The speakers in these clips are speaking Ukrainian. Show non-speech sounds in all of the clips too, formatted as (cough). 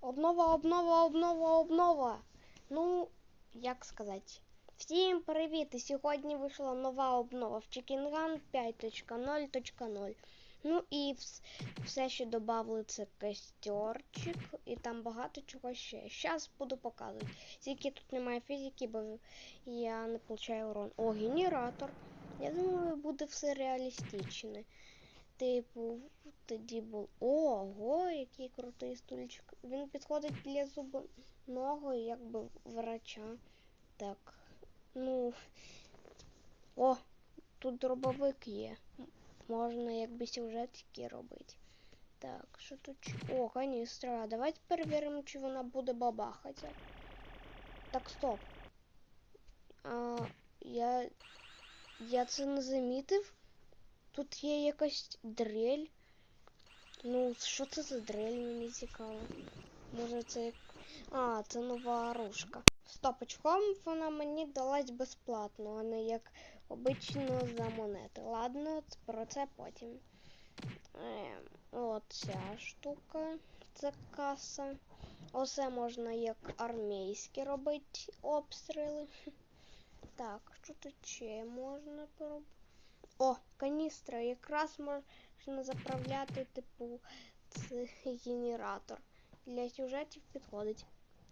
Обнова, обнова, обнова, обнова. Ну, як сказати. Всім привіт! І сьогодні вийшла нова обнова в Chicken Run 5.0.0. Ну і вс- все, що додали, це костерчик, і там багато чого ще. Зараз буду показувати. Тільки тут немає фізики, бо я не получаю урон. О, генератор. Я думаю, буде все реалістичне. Типу, тоді був. Ого, який крутий стульчик. Він підходить для зубного, якби врача. Так. Ну. О, тут дробовик є. Можна якби сюжетики робити. Так, що тут? О, каністра. Давайте перевіримо, чи вона буде бабахати. Так, стоп. А, я. Я це не замітив. Тут є якась дрель. Ну, що це за дрель, мені цікаво. Може це. як- А, це нова оружка. Стопочком вона мені далась безплатно, а не як обично за монети. Ладно, про це потім. Ем, от ця штука. Це каса. Оце можна як армійські робити обстріли. (laughs) Так, що тут ще можна поробити? О, каністра. Якраз можна заправляти, типу, цей генератор. Для сюжетів підходить.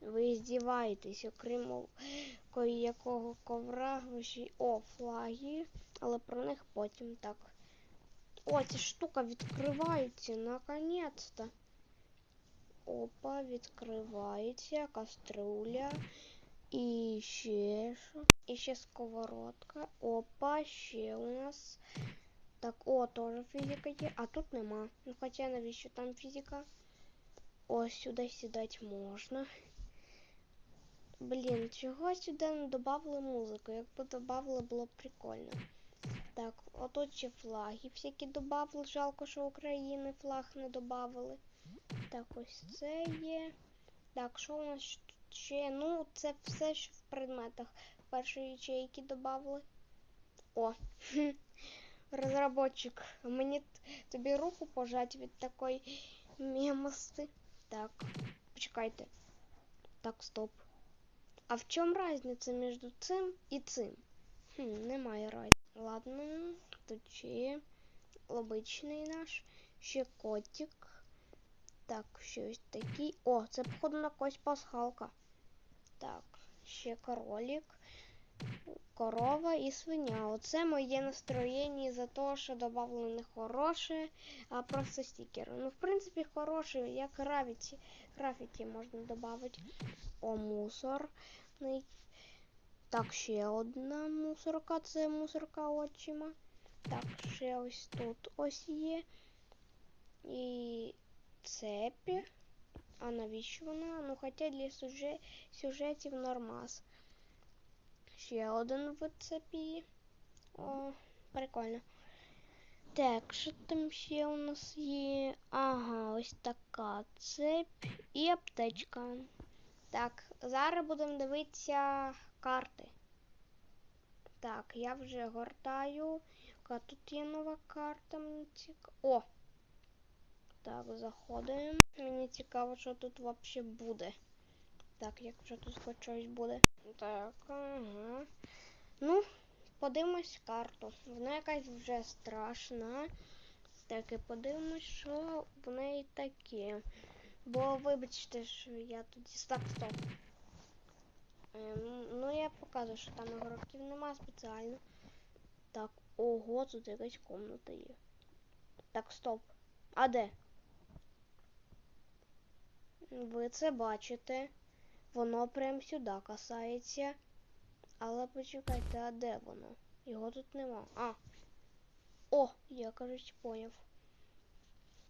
Ви здіваєтесь, окрім якого ковра, ще О, флаги, але про них потім так. О, ця штука відкривається, наконець-то. Опа, відкривається, каструля. І ще що? І ще сковородка. Опа, ще у нас. Так, о, теж фізика є, а тут нема. Ну хоча навіщо там фізика? Ось сюди сідати можна. Блін, чого сюди не додали музику? Якби додали, було б прикольно. Так, отут ще флаги всякі додали. Жалко, що України флаг не додали. Так, ось це є. Так, що у нас ще? Ну, це все ж в предметах першої ячейки додали. О, розробочик, мені тобі руку пожать від такої мемости. Так, почекайте. Так, стоп. А в чому різниця між цим і цим? Хм, немає разниці. Ладно, є обичний наш, ще котик. Так, щось такий. О, це походу на когось пасхалка. Так, ще кролик, корова і свиня. Оце моє настроєння за те, що додали не хороше, а просто стікери. Ну, в принципі, хороше, як графіті. Графіті можна додати. О, мусор. Так, ще одна мусорка, це мусорка очима. Так, ще ось тут ось є. І цепі. А навіщо вона? Ну, хоча для сюжет, сюжетів нормас. Ще один вид цепі. О, прикольно. Так, що там ще у нас є? Ага, ось така цепь і аптечка. Так, зараз будемо дивитися карти. Так, я вже гортаю. Яка тут є нова карта? О! Так, заходимо. Мені цікаво, що тут взагалі буде. Так, якщо тут хоч щось буде. Так, ага. Ну, подивимось карту. Вона якась вже страшна. Так, і подивимось, що в неї таке. Бо вибачте, що я тут так стоп. Ем, ну я показую, що там ігроків нема спеціально. Так, ого, тут якась комната є. Так, стоп. А де? Ви це бачите. Воно прям сюди касається. Але почекайте, а де воно? Його тут нема. А. О, я, кажуть, поняв.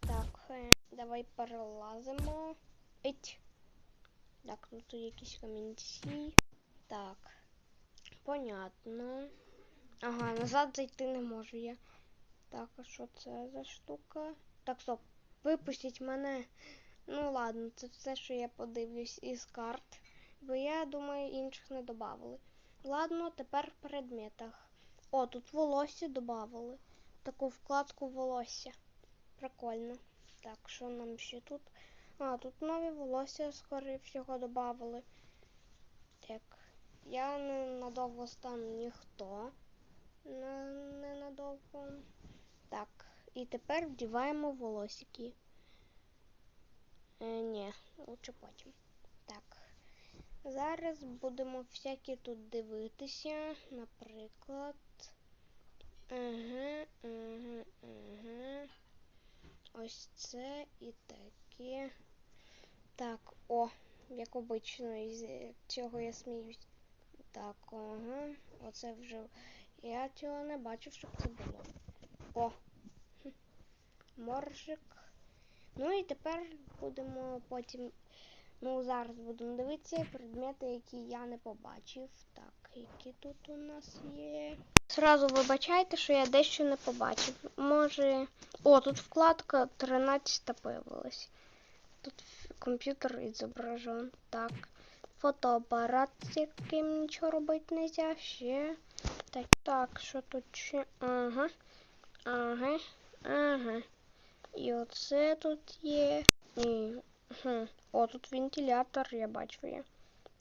Так, е, давай перелазимо. Еть. Так, ну тут якісь камінці. Так. Понятно. Ага, назад зайти не можу я. Так, а що це за штука? Так, стоп. Випустіть мене. Ну ладно, це все, що я подивлюсь із карт. Бо я думаю, інших не додавали. Ладно, тепер в предметах. О, тут волосся додавали. Таку вкладку волосся. Прикольно. Так, що нам ще тут? А, тут нові волосся, скоріше всього, додавали. Так, я ненадовго стану ніхто. Не, ненадовго. Так, і тепер вдіваємо волосики. Е, ні, лучше потім. Так. Зараз будемо всякі тут дивитися. Наприклад. Ага, ага, ага. Ось це і таке. Так, о, як обично, із цього я сміюсь. Так, ага. Оце вже. Я цього не бачив, щоб це було. О! Моржик. Ну і тепер будемо потім. Ну, зараз будемо дивитися предмети, які я не побачив. Так, які тут у нас є. Зразу вибачайте, що я дещо не побачив. Може. О, тут вкладка 13 появилась. Тут комп'ютер відзображен. Так. Фотоапарат, з яким нічого робити не можна. Ще. Так, так, що тут ще? Ага. Ага. Ага. І оце тут є. І. О, тут вентилятор, я бачу є.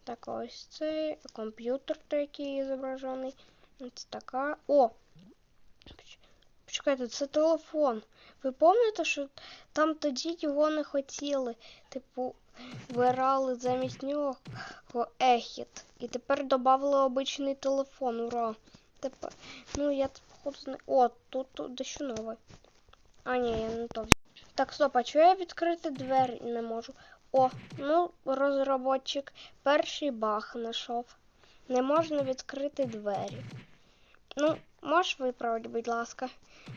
Так, ось це комп'ютер такий зображений. Ось така. О! Почекайте, це телефон. Ви пам'ятаєте, що там тоді його не хотіли? Типу, вирали замість нього ехіт. І тепер додали обичний телефон. Ура! Тепер. Ну, я походу не. О, тут, тут дещо нове. А, ні, я не то взяв. Так, стоп, а чого я відкрити двері не можу? О, ну, розробочик, перший баг знайшов. Не можна відкрити двері. Ну, можеш виправити, будь ласка.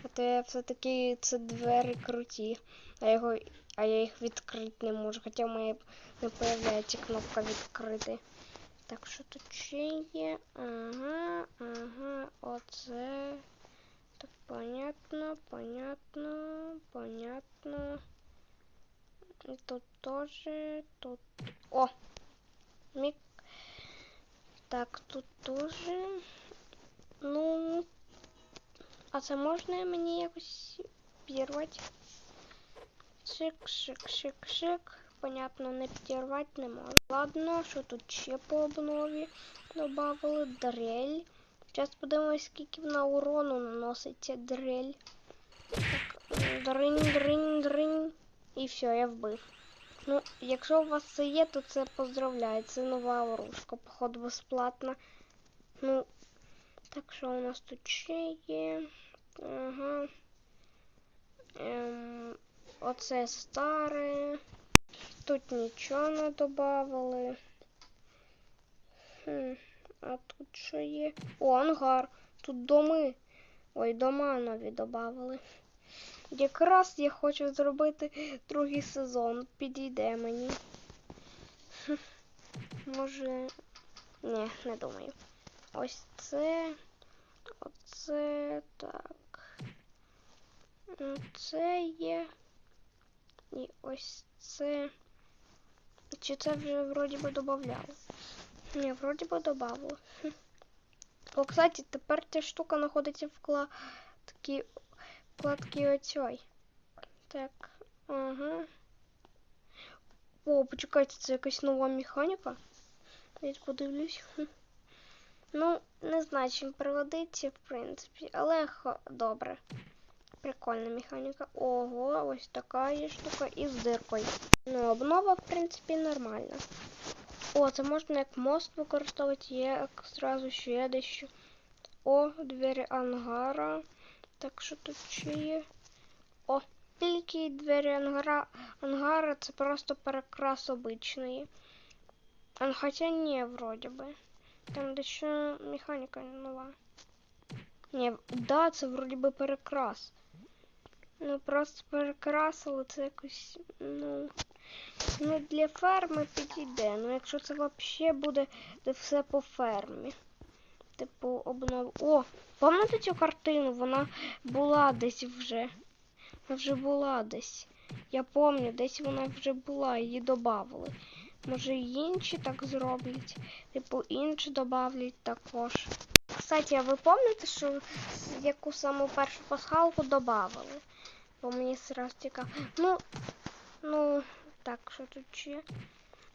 А то я все-таки це двері круті. А, його, а я їх відкрити не можу. Хоча в не появляється кнопка відкрити. Так, що тут ще є? Ага, ага, оце. Так, понятно, понятно, понятно. И тут тоже, тут... О! Мик. Так, тут тоже. Ну, а це можна мені якось підірвати? Шик, шик, шик, шик. Понятно, не підірвати не можу. Ладно, що тут ще по обнові добавили? Дрель. Зараз подивимось, скільки вона урону наносить ця дрель. Так, дринь, дринь, дринь. І все, я вбив. Ну, якщо у вас це є, то це поздравляю. Це нова оружка, походу, безплатна. Ну, так що у нас тут ще є? Ага. Ем, оце старе. Тут нічого не додавали. Хм, а тут що є? О, ангар. Тут доми. Ой, дома нові додавали. Якраз я хочу зробити другий сезон. Підійде мені. (laughs) Може. Ні, не думаю. Ось це. Оце так. Це є. І ось це. Чи це вже вроді би додавали? Ні, вроді би додавали. О, кстати, тепер ця штука знаходиться в кла... такі вкладки оцій. Так, ага. О, почекайте, це якась нова механіка. Я подивлюсь. Ну, не знаю, чим пригодиться, в принципі, але добре. Прикольна механіка. Ого, ось така є штука і з диркою. Ну, обнова, в принципі, нормальна. О, це можна як мост використовувати, як зразу ще дещо. О, двері ангара. Так що тут ще є? О, тільки двері ангара. Ангара це просто перекрас обичної. А, Хоча ні, вроді би. Там дещо механіка нова. Ні, да, це вроді би перекрас. Ну просто перекрасили це якось, ну. Ну, для ферми підійде. Ну, якщо це взагалі буде де все по фермі. Типу, обнов. О, пам'ятаєте цю картину? Вона була десь вже. Вона вже була десь. Я пам'ятаю, десь вона вже була, її додавали. Може і інші так зроблять. Типу, інші додавлять також. Кстати, а ви пам'ятаєте, що яку саму першу пасхалку додавали? Бо мені сразу цікаво. Ну, ну, Так, що тут ще?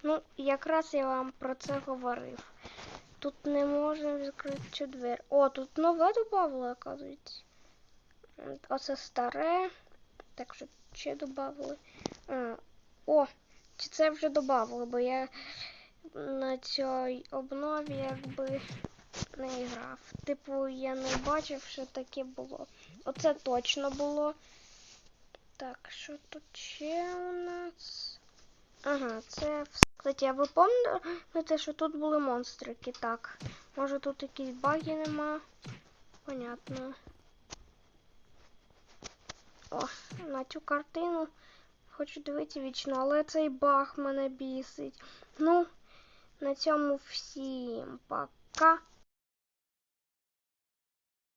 Ну, якраз я вам про це говорив. Тут не можна відкрити цю двері. О, тут нове додавали, оказується. Оце старе. Так що ще додавали. О, чи це вже додавали, бо я на цій обнові якби не грав. Типу, я не бачив, що таке було. Оце точно було. Так, що тут ще у нас? Ага, це Кстати, а ви пам'ятаєте, що тут були монстрики? Так. Може тут якісь баги нема? Понятно. О, на цю картину хочу дивитися вічно, але цей баг мене бісить. Ну, на цьому всім пока.